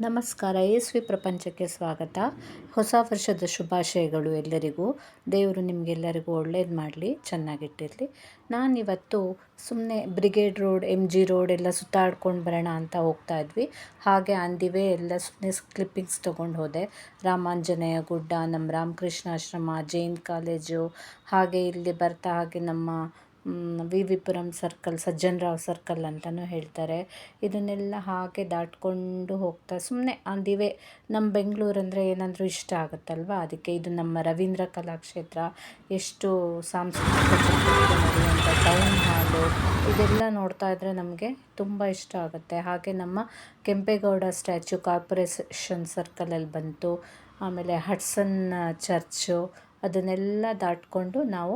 ನಮಸ್ಕಾರ, ಯೇಸುವಿ ಪ್ರಪಂಚಕ್ಕೆ ಸ್ವಾಗತ. ಹೊಸ ವರ್ಷದ ಶುಭಾಶಯಗಳು ಎಲ್ಲರಿಗೂ. ದೇವರು ನಿಮಗೆಲ್ಲರಿಗೂ ಒಳ್ಳೇದು ಮಾಡಲಿ, ಚೆನ್ನಾಗಿಟ್ಟಿರಲಿ. ನಾನಿವತ್ತು ಸುಮ್ಮನೆ Brigade Road M G Road ಎಲ್ಲ ಸುತ್ತಾಡ್ಕೊಂಡು ಬರೋಣ ಅಂತ ಹೋಗ್ತಾ ಇದ್ವಿ. ಹಾಗೆ ಅಂದಿವೆ ಎಲ್ಲ ಸುಮ್ಮನೆ ಕ್ಲಿಪ್ಪಿಂಗ್ಸ್ ತೊಗೊಂಡು ಹೋದೆ. ರಾಮಾಂಜನೇಯ ಗುಡ್ಡ ನಮ್ಮ ರಾಮಕೃಷ್ಣ ಆಶ್ರಮ ಜೈನ್ ಕಾಲೇಜು, ಹಾಗೆ ಇಲ್ಲಿ ಬರ್ತಾ ಹಾಗೆ ನಮ್ಮ V. V Puram circle Sajjanrao circle ಅಂತಲೂ ಹೇಳ್ತಾರೆ. ಇದನ್ನೆಲ್ಲ ಹಾಗೆ ದಾಟ್ಕೊಂಡು ಹೋಗ್ತಾ ಸುಮ್ಮನೆ ಅಂದಿವೆ ನಮ್ಮ ಬೆಂಗಳೂರಂದರೆ ಏನಾದರೂ ಇಷ್ಟ ಆಗುತ್ತಲ್ವ? ಅದಕ್ಕೆ ಇದು ನಮ್ಮ ರವೀಂದ್ರ ಕಲಾಕ್ಷೇತ್ರ. ಎಷ್ಟು ಸಾಂಸ್ಕೃತಿಕ ಟೌನ್ ಹಾಲು ಇದೆಲ್ಲ ನೋಡ್ತಾ ಇದ್ದರೆ ನಮಗೆ ತುಂಬ ಇಷ್ಟ ಆಗುತ್ತೆ. ಹಾಗೆ ನಮ್ಮ ಕೆಂಪೇಗೌಡ ಸ್ಟ್ಯಾಚ್ಯು ಕಾರ್ಪೊರೇಷನ್ ಸರ್ಕಲಲ್ಲಿ ಬಂತು. ಆಮೇಲೆ ಹಡ್ಸನ್ ಚರ್ಚು ಅದನ್ನೆಲ್ಲ ದಾಟ್ಕೊಂಡು ನಾವು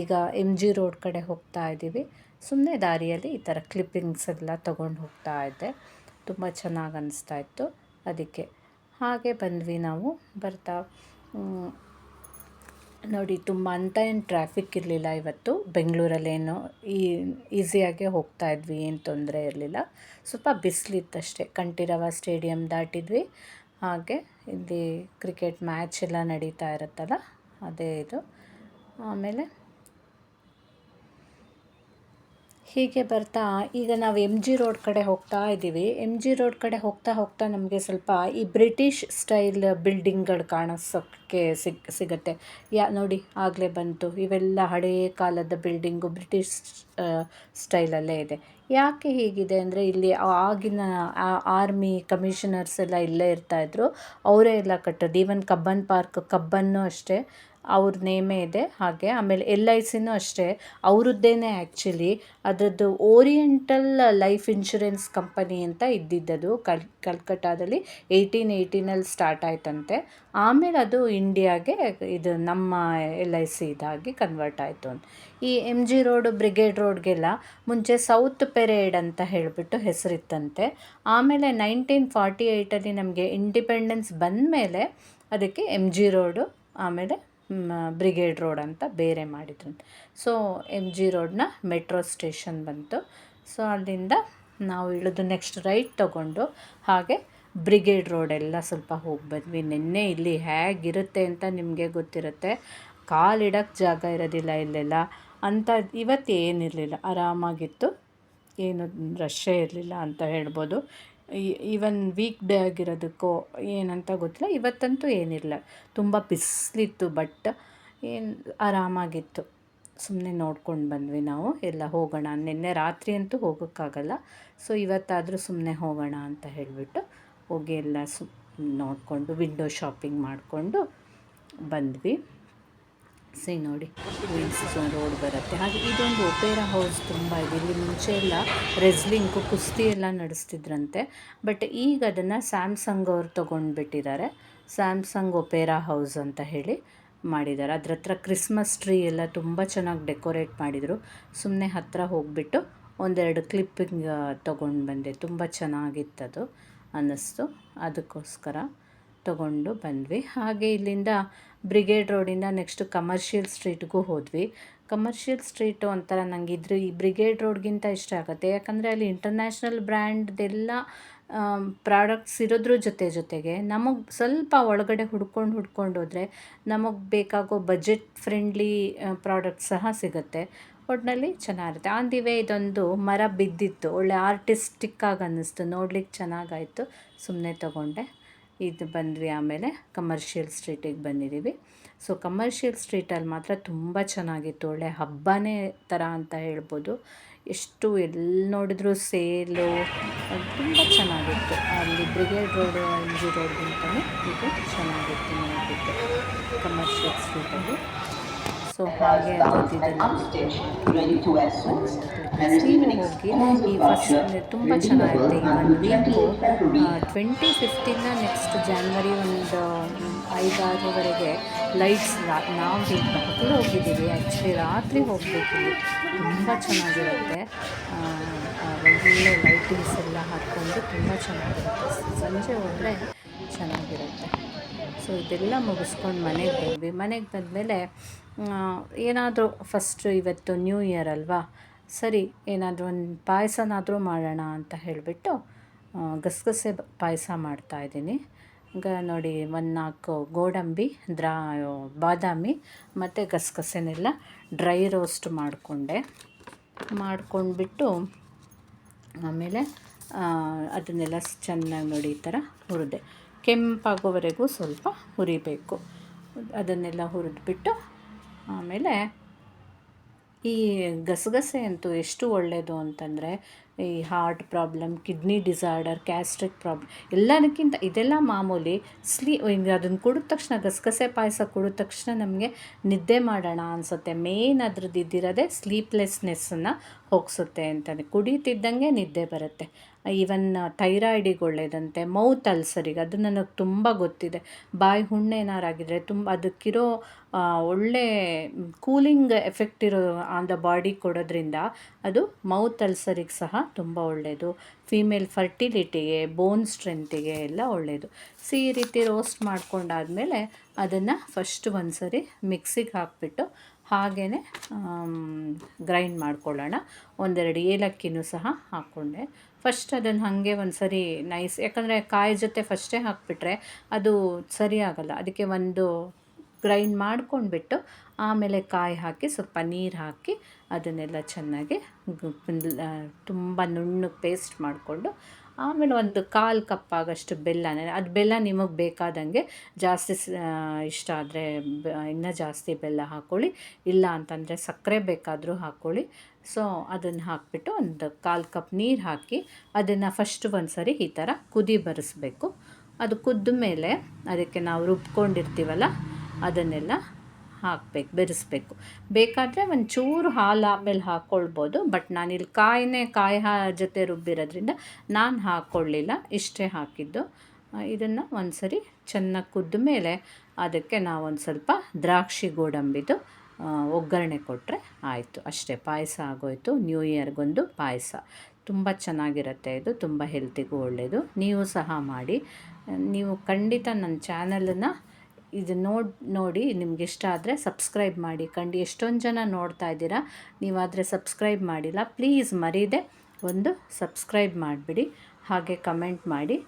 ಈಗ ಎಂ ಜಿ ರೋಡ್ ಕಡೆ ಹೋಗ್ತಾ ಇದ್ದೀವಿ. ಸುಮ್ಮನೆ ದಾರಿಯಲ್ಲಿ ಈ ಥರ ಕ್ಲಿಪ್ಪಿಂಗ್ಸ್ ಎಲ್ಲ ತೊಗೊಂಡು ಹೋಗ್ತಾ ಇದ್ದೆ. ತುಂಬ ಚೆನ್ನಾಗಿ ಅನ್ನಿಸ್ತಾ ಇತ್ತು ಅದಕ್ಕೆ. ಹಾಗೆ ಬಂದ್ವಿ ನಾವು. ಬರ್ತಾ ನೋಡಿ ತುಂಬ ಅಂತ ಏನು ಟ್ರಾಫಿಕ್ ಇರಲಿಲ್ಲ ಇವತ್ತು. ಬೆಂಗಳೂರಲ್ಲೇನು ಈ ಈಸಿಯಾಗೆ ಹೋಗ್ತಾ ಇದ್ವಿ, ಏನು ತೊಂದರೆ ಇರಲಿಲ್ಲ. ಸ್ವಲ್ಪ ಬಿಸಿಲಿತ್ತಷ್ಟೇ. ಕಂಠೀರವ ಸ್ಟೇಡಿಯಂ ದಾಟಿದ್ವಿ. ಹಾಗೆ ಇಲ್ಲಿ ಕ್ರಿಕೆಟ್ ಮ್ಯಾಚ್ ಎಲ್ಲ ನಡೀತಾ ಇರುತ್ತಲ್ಲ, ಅದೇ ಇದು. ಆಮೇಲೆ ಹೀಗೆ ಬರ್ತಾ, ಈಗ ನಾವು ಎಂ ಜಿ ರೋಡ್ ಕಡೆ ಹೋಗ್ತಾ ಇದ್ದೀವಿ ಎಂ ಜಿ ರೋಡ್ ಕಡೆ ಹೋಗ್ತಾ ಹೋಗ್ತಾ ನಮಗೆ ಸ್ವಲ್ಪ ಈ ಬ್ರಿಟಿಷ್ ಸ್ಟೈಲ್ ಬಿಲ್ಡಿಂಗ್ಗಳು ಕಾಣಿಸೋಕ್ಕೆ ಸಿಗ್, ಸಿಗುತ್ತೆ. ಯಾ, ನೋಡಿ, ಆಗಲೇ ಬಂತು. ಇವೆಲ್ಲ ಹಳೆಯ ಕಾಲದ ಬಿಲ್ಡಿಂಗು ಬ್ರಿಟಿಷ್ ಸ್ಟೈಲಲ್ಲೇ ಇದೆ. ಯಾಕೆ ಹೀಗಿದೆ ಅಂದರೆ ಇಲ್ಲಿ ಆಗಿನ ಆರ್ಮಿ ಕಮಿಷನರ್ಸ್ ಎಲ್ಲ ಇಲ್ಲೇ ಇರ್ತಾಯಿದ್ರು ಅವರೇ ಎಲ್ಲ ಕಟ್ಟೋದು. ಈವನ್ ಕಬ್ಬನ್ ಪಾರ್ಕ್ ಕಬ್ಬನ್ನು ಅಷ್ಟೇ. ಅವ್ರ ನೇಮೇ ಇದೆ, ಹಾಗೆ ಆಮೇಲೆ ಎಲ್ ಐ ಸಿನೂ ಅಷ್ಟೇ. ಅವರದ್ದೇನೆ ಆ್ಯಕ್ಚುಲಿ ಅದರದ್ದು ಓರಿಯೆಂಟಲ್ ಲೈಫ್ ಇನ್ಶೂರೆನ್ಸ್ ಕಂಪನಿ ಅಂತ ಇದ್ದಿದ್ದದು. ಕಲ್ ಕಲ್ಕಟ್ಟಾದಲ್ಲಿ ಏಯ್ಟೀನ್ ಏಯ್ಟೀನಲ್ಲಿ ಸ್ಟಾರ್ಟ್ ಆಯ್ತಂತೆ. ಆಮೇಲೆ ಅದು ಇಂಡಿಯಾಗೆ ಇದು ನಮ್ಮ ಎಲ್ ಐ ಸಿ ಇದಾಗಿ ಕನ್ವರ್ಟ್ ಆಯಿತು ಅಂತ. ಈ ಎಂ ಜಿ ರೋಡು ಬ್ರಿಗೇಡ್ ರೋಡ್ಗೆಲ್ಲ ಮುಂಚೆ ಸೌತ್ ಪೆರೇಡ್ ಅಂತ ಹೇಳಿಬಿಟ್ಟು ಹೆಸರಿತ್ತಂತೆ. ಆಮೇಲೆ ನೈನ್ಟೀನ್ ಫಾರ್ಟಿ ಏಯ್ಟಲ್ಲಿ ನಮಗೆ ಇಂಡಿಪೆಂಡೆನ್ಸ್ ಬಂದ ಮೇಲೆ ಅದಕ್ಕೆ ಎಂ ಜಿ ರೋಡು ಆಮೇಲೆ ಬ್ರಿಗೇಡ್ ರೋಡ್ ಅಂತ ಬೇರೆ ಮಾಡಿದ್ರು. ಸೊ ಎಂ ಜಿ ರೋಡ್ನ ಮೆಟ್ರೋ ಸ್ಟೇಷನ್ ಬಂತು. ಸೊ, ಅಲ್ಲಿಂದ ನಾವು ಇಳಿದು ನೆಕ್ಸ್ಟ್ ರೈಟ್ ತಗೊಂಡು ಹಾಗೆ ಬ್ರಿಗೇಡ್ ರೋಡೆಲ್ಲ ಸ್ವಲ್ಪ ಹೋಗಿ ಬಂದ್ವಿ. ನಿನ್ನೆ ಇಲ್ಲಿ ಹೇಗಿರುತ್ತೆ ಅಂತ ನಿಮಗೆ ಗೊತ್ತಿರುತ್ತೆ. ಕಾಲಿಡೋಕ್ಕೆ ಜಾಗ ಇರೋದಿಲ್ಲ ಇಲ್ಲೆಲ್ಲ. ಅಂತ ಇವತ್ತು ಏನಿರಲಿಲ್ಲ. ಆರಾಮಾಗಿತ್ತು. ಏನು ರಶ್ಶೇ ಇರಲಿಲ್ಲ ಅಂತ ಹೇಳ್ಬೋದು. ಈವನ್ ವೀಕ್ ಡೇ ಆಗಿರೋದಕ್ಕೋ ಏನಂತ ಗೊತ್ತಿಲ್ಲ. ಇವತ್ತಂತೂ ಏನಿಲ್ಲ ತುಂಬ ಬಿಸಿಲಿತ್ತು ಬಟ್ ಏನು, ಆರಾಮಾಗಿತ್ತು. ಸುಮ್ಮನೆ ನೋಡ್ಕೊಂಡು ಬಂದ್ವಿ ನಾವು. ಎಲ್ಲ ಹೋಗೋಣ. ನಿನ್ನೆ ರಾತ್ರಿ ಅಂತೂ ಹೋಗೋಕ್ಕಾಗಲ್ಲ. ಸೊ ಇವತ್ತಾದರೂ ಸುಮ್ಮನೆ ಹೋಗೋಣ ಅಂತ ಹೇಳಿಬಿಟ್ಟು ಹೋಗಿ ಎಲ್ಲ ಸು ನೋಡಿಕೊಂಡು ವಿಂಡೋ ಶಾಪಿಂಗ್ ಮಾಡಿಕೊಂಡು ಬಂದ್ವಿ. ಸಿ ನೋಡಿ. ರೋಡ್ ಬರುತ್ತೆ. ಹಾಗೆ ಇದೊಂದು ಒಪೇರಾ ಹೌಸ್ ತುಂಬ ಇದೆ. ಇಲ್ಲಿ ಮುಂಚೆ ಎಲ್ಲ ರೆಸ್ಲಿಂಗು ಕುಸ್ತಿ ಎಲ್ಲ ನಡೆಸ್ತಿದ್ರಂತೆ. ಬಟ್ ಈಗ ಅದನ್ನು ಸ್ಯಾಮ್ಸಂಗ್ ಅವ್ರು ತೊಗೊಂಡ್ಬಿಟ್ಟಿದ್ದಾರೆ. ಸ್ಯಾಮ್ಸಂಗ್ ಒಪೇರಾ ಹೌಸ್ ಅಂತ ಹೇಳಿ ಮಾಡಿದ್ದಾರೆ. ಅದ್ರ ಹತ್ರ ಕ್ರಿಸ್ಮಸ್ ಟ್ರೀ ಎಲ್ಲ ತುಂಬ ಚೆನ್ನಾಗಿ ಡೆಕೋರೇಟ್ ಮಾಡಿದರು. ಸುಮ್ಮನೆ ಹತ್ತಿರ ಹೋಗಿಬಿಟ್ಟು ಒಂದೆರಡು ಕ್ಲಿಪ್ಪಿಂಗ್ ತೊಗೊಂಡು ಬಂದೆ. ತುಂಬ ಚೆನ್ನಾಗಿತ್ತದು ಅನ್ನಿಸ್ತು. ಅದಕ್ಕೋಸ್ಕರ ತಗೊಂಡು ಬಂದ್ವಿ. ಹಾಗೆ ಇಲ್ಲಿಂದ ಬ್ರಿಗೇಡ್ ರೋಡಿಂದ ನೆಕ್ಸ್ಟ್ ಕಮರ್ಷಿಯಲ್ ಸ್ಟ್ರೀಟ್ಗೂ ಹೋದ್ವಿ. ಕಮರ್ಷಿಯಲ್ ಸ್ಟ್ರೀಟು ಒಂಥರ ನನಗೆ ಇದ್ರ ಈ ಬ್ರಿಗೇಡ್ ರೋಡ್ಗಿಂತ ಇಷ್ಟ ಆಗುತ್ತೆ. ಯಾಕಂದರೆ ಅಲ್ಲಿ ಇಂಟರ್ನ್ಯಾಷನಲ್ ಬ್ರ್ಯಾಂಡ್ದೆಲ್ಲ ಪ್ರಾಡಕ್ಟ್ಸ್ ಇರೋದ್ರ ಜೊತೆ ಜೊತೆಗೆ ನಮಗೆ ಸ್ವಲ್ಪ ಒಳಗಡೆ ಹುಡ್ಕೊಂಡು ಹುಡ್ಕೊಂಡು ಹೋದರೆ ನಮಗೆ ಬೇಕಾಗೋ ಬಜೆಟ್ ಫ್ರೆಂಡ್ಲಿ ಪ್ರಾಡಕ್ಟ್ ಸಹ ಸಿಗುತ್ತೆ. ಒಟ್ಟಿನಲ್ಲಿ ಚೆನ್ನಾಗಿರುತ್ತೆ. ಆನ್ ದಿ ಇದೊಂದು ಮರ ಬಿದ್ದಿತ್ತು. ಒಳ್ಳೆ ಆರ್ಟಿಸ್ಟಿಕ್ಕಾಗಿ ಅನ್ನಿಸ್ತು. ನೋಡ್ಲಿಕ್ಕೆ ಚೆನ್ನಾಗಾಯಿತು ಸುಮ್ಮನೆ ತೊಗೊಂಡೆ. ಇದು ಬಂದ್ವಿ ಆಮೇಲೆ ಕಮರ್ಷಿಯಲ್ ಸ್ಟ್ರೀಟಿಗೆ ಬಂದಿದ್ದೀವಿ ಸೊ ಕಮರ್ಷಿಯಲ್ ಸ್ಟ್ರೀಟಲ್ಲಿ ಮಾತ್ರ ತುಂಬ ಚೆನ್ನಾಗಿತ್ತು. ಒಳ್ಳೆ ಹಬ್ಬನೇ ಥರ ಅಂತ ಹೇಳ್ಬೋದು. ಎಷ್ಟು ಎಲ್ಲಿ ನೋಡಿದ್ರು ಸೇಲು, ತುಂಬ ಚೆನ್ನಾಗಿತ್ತು. ಅಲ್ಲಿ ಬ್ರಿಗೇಡ್ ರೋಡ್ ಎಂ ಜಿ ರೋಡ್ಗಿಂತಲೂ ಇದು ಚೆನ್ನಾಗಿತ್ತು ನೋಡಿದ್ದು ಕಮರ್ಷಿಯಲ್ ಸ್ಟ್ರೀಟಲ್ಲಿ ಸೊ ಹಾಗೆ ಹೋಗಿ ಈ ಫಸ್ಟ್ ತುಂಬ ಚೆನ್ನಾಗಿರುತ್ತೆ ಈ one week twenty fifteen next January ಒಂದು ಐದಾರುವರೆಗೆ ಲೈಟ್ಸ್ ನಾವು ಮಕ್ಕಳು ಹೋಗಿದ್ದೀವಿ. ಆ್ಯಕ್ಚುಲಿ ರಾತ್ರಿ ಹೋಗಬೇಕು ತುಂಬ ಚೆನ್ನಾಗಿರುತ್ತೆ. ಒಳ್ಳೆ ಲೈಟಿಂಗ್ಸ್ ಎಲ್ಲ ಹಾಕ್ಕೊಂಡು ತುಂಬ ಚೆನ್ನಾಗಿರುತ್ತೆ. ಸಂಜೆ ಹೋದರೆ ಚೆನ್ನಾಗಿರುತ್ತೆ. ಸೊ ಇದೆಲ್ಲ ಮುಗಿಸ್ಕೊಂಡು ಮನೆಗೆ ಬಂದ್ವಿ. ಮನೆಗೆ ಬಂದಮೇಲೆ ಏನಾದರೂ ಫಸ್ಟು ಇವತ್ತು ನ್ಯೂ ಇಯರ್ ಅಲ್ವಾ? ಸರಿ, ಏನಾದರೂ ಒಂದು ಪಾಯಸನಾದರೂ ಮಾಡೋಣ ಅಂತ ಹೇಳಿಬಿಟ್ಟು ಗಸಗಸೆ ಪಾಯಸ ಮಾಡ್ತಾಯಿದ್ದೀನಿ ಈಗ ನೋಡಿ ಒಂದು ನಾಲ್ಕು ಗೋಡಂಬಿ, ದ್ರಾ, ಬಾದಾಮಿ ಮತ್ತು ಗಸಗಸೆನೆಲ್ಲ ಡ್ರೈ ರೋಸ್ಟ್ ಮಾಡಿಕೊಂಡೆ. ಮಾಡ್ಕೊಂಡ್ಬಿಟ್ಟು, ಆಮೇಲೆ ಅದನ್ನೆಲ್ಲ ಚೆನ್ನಾಗಿ ನೋಡಿ ಈ ಥರ ಹುರಿದೆ. ಕೆಂಪಾಗೋವರೆಗೂ ಸ್ವಲ್ಪ ಹುರಿಬೇಕು. ಅದನ್ನೆಲ್ಲ ಹುರಿದ್ಬಿಟ್ಟು ಆಮೇಲೆ ಈ ಗಸಗಸೆ ಅಂತೂ ಎಷ್ಟು ಒಳ್ಳೆಯದು ಅಂತಂದರೆ ಈ heart problem, kidney disorder, gastric problem ಎಲ್ಲದಕ್ಕಿಂತ ಇದೆಲ್ಲ ಮಾಮೂಲಿ ಸ್ಲೀ ಅದನ್ನು ಕುಡಿದ ತಕ್ಷಣ, ಗಸಗಸೆ ಪಾಯಸ ಕುಡಿದ ತಕ್ಷಣ ನಮಗೆ ನಿದ್ದೆ ಮಾಡೋಣ ಅನಿಸುತ್ತೆ. ಮೇನ್ ಅದ್ರದ್ದು ಇದ್ದಿರೋದೇ ಸ್ಲೀಪ್ಲೆಸ್ನೆಸ್ಸನ್ನು ಹೋಗಿಸುತ್ತೆ ಅಂತಲೇ ಕುಡಿತಿದ್ದಂಗೆ ನಿದ್ದೆ ಬರುತ್ತೆ. ಈವನ್ ಥೈರಾಯ್ಡಿಗೆ ಒಳ್ಳೆಯದಂತೆ ಮೌತ್ ಅಲ್ಸರಿಗೆ ಅದು ನನಗೆ ತುಂಬ ಗೊತ್ತಿದೆ. ಬಾಯಿ ಹುಣ್ಣು ಏನಾರಾಗಿದ್ರೆ ತುಂಬ, ಅದಕ್ಕಿರೋ ಒಳ್ಳೆ ಕೂಲಿಂಗ್ ಎಫೆಕ್ಟ್ ಇರೋ, ಆನ್ ದ ಬಾಡಿ ಕೊಡೋದ್ರಿಂದ ಅದು ಮೌತ್ ಅಲ್ಸರಿಗೆ ಸಹ ತುಂಬ ಒಳ್ಳೆಯದು ಫೀಮೇಲ್ ಫರ್ಟಿಲಿಟಿಗೆ ಬೋನ್ ಸ್ಟ್ರೆಂತಿಗೆ ಎಲ್ಲ ಒಳ್ಳೆಯದು ಸಿ, ಈ ರೀತಿ ರೋಸ್ಟ್ ಮಾಡ್ಕೊಂಡಾದಮೇಲೆ ಅದನ್ನು ಫಸ್ಟ್ ಒಂದು ಸರಿ ಮಿಕ್ಸಿಗೆ ಹಾಕಿಬಿಟ್ಟು ಹಾಗೇ ಗ್ರೈಂಡ್ ಮಾಡ್ಕೊಳ್ಳೋಣ. ಒಂದೆರಡು ಏಲಕ್ಕಿನೂ ಸಹ ಹಾಕ್ಕೊಂಡೆ. ಫಸ್ಟ್ ಅದನ್ನು ಹಾಗೆ ಒಂದು ಸರಿ ನೈಸ್ ಯಾಕಂದರೆ ಕಾಯಿ ಜೊತೆ ಫಸ್ಟೇ ಹಾಕಿಬಿಟ್ರೆ ಅದು ಸರಿ ಆಗೋಲ್ಲ. ಅದಕ್ಕೆ ಒಂದು ಗ್ರೈಂಡ್ ಮಾಡ್ಕೊಂಡ್ಬಿಟ್ಟು ಆಮೇಲೆ ಕಾಯಿ ಹಾಕಿ, ಸ್ವಲ್ಪ ನೀರು ಹಾಕಿ ಅದನ್ನೆಲ್ಲ ಚೆನ್ನಾಗಿ ತುಂಬ ನುಣ್ಣಗೆ ಪೇಸ್ಟ್ ಮಾಡಿಕೊಂಡು ಆಮೇಲೆ ಒಂದು ಕಾಲು ಕಪ್ ಆಗೋಷ್ಟು ಬೆಲ್ಲ ಅದು ಬೆಲ್ಲ ನಿಮಗೆ ಬೇಕಾದಂಗೆ ಜಾಸ್ತಿ ಇಷ್ಟ ಆದರೆ ಇನ್ನೂ ಜಾಸ್ತಿ ಬೆಲ್ಲ ಹಾಕ್ಕೊಳ್ಳಿ ಇಲ್ಲ ಅಂತಂದರೆ ಸಕ್ಕರೆ ಬೇಕಾದರೂ ಹಾಕ್ಕೊಳ್ಳಿ ಸೊ ಅದನ್ನು ಹಾಕಿಬಿಟ್ಟು ಒಂದು ಕಾಲು ಕಪ್ ನೀರು ಹಾಕಿ ಅದನ್ನು ಫಸ್ಟ್ ಒಂದು ಸರಿ ಈ ಥರ ಕುದಿ ಬರೆಸ್ಬೇಕು. ಅದು ಕುದ್ದ ಮೇಲೆ ಅದಕ್ಕೆ ನಾವು ರುಬ್ಕೊಂಡಿರ್ತೀವಲ್ಲ ಅದನ್ನೆಲ್ಲ ಹಾಕ್ಬೇಕು, ಬೆರೆಸ್ಬೇಕು. ಬೇಕಾದರೆ ಒಂಚೂರು ಹಾಲು ಆಮೇಲೆ ಹಾಕ್ಕೊಳ್ಬೋದು ಬಟ್ ನಾನಿಲ್ಲಿ ಕಾಯಿನೇ, ಕಾಯಿ ಹಾ ಜೊತೆ ರುಬ್ಬಿರೋದ್ರಿಂದ ನಾನು ಹಾಕ್ಕೊಳ್ಳಿಲ್ಲ ಇಷ್ಟೇ ಹಾಕಿದ್ದು. ಇದನ್ನು ಒಂದು ಸರಿ ಚೆನ್ನಾಗಿ ಕುದ್ದ ಮೇಲೆ ಅದಕ್ಕೆ ನಾವೊಂದು ಸ್ವಲ್ಪ ದ್ರಾಕ್ಷಿ ಗೋಡಂಬಿದು ಒಗ್ಗರಣೆ ಕೊಟ್ಟರೆ ಆಯಿತು. ಅಷ್ಟೇ, ಪಾಯಸ ಆಗೋಯಿತು. ನ್ಯೂ ಇಯರ್ಗೊಂದು ಪಾಯಸ. ತುಂಬ ಚೆನ್ನಾಗಿರುತ್ತೆ ಇದು, ತುಂಬ ಹೆಲ್ತಿಗೂ ಒಳ್ಳೆಯದು ನೀವು ಸಹ ಮಾಡಿ. ನೀವು ಖಂಡಿತ ನನ್ನ ಚಾನಲನ್ನು ಇದು ನೋಡಿ ನೋಡಿ ನಿಮ್ಗೆ ಇಷ್ಟ ಆದರೆ ಸಬ್ಸ್ಕ್ರೈಬ್ ಮಾಡಿ. ಕಂಡು ಎಷ್ಟೊಂದು ಜನ ನೋಡ್ತಾ ಇದ್ದೀರಾ, ನೀವಾದರೆ ಸಬ್ಸ್ಕ್ರೈಬ್ ಮಾಡಿಲ್ಲ ಪ್ಲೀಸ್ ಮರೀದೆ ಒಂದು ಸಬ್ಸ್ಕ್ರೈಬ್ ಮಾಡಿಬಿಡಿ. ಹಾಗೆ ಕಮೆಂಟ್ ಮಾಡಿ.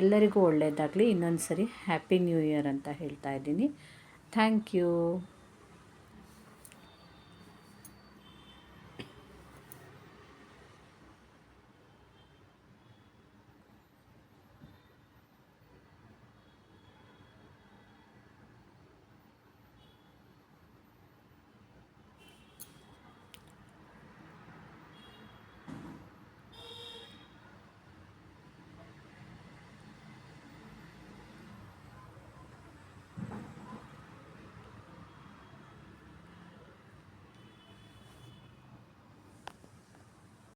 ಎಲ್ಲರಿಗೂ ಒಳ್ಳೆಯದಾಗಲಿ ಇನ್ನೊಂದು ಸರಿ ಹ್ಯಾಪಿ ನ್ಯೂ ಇಯರ್ ಅಂತ ಹೇಳ್ತಾ ಇದ್ದೀನಿ. Thank you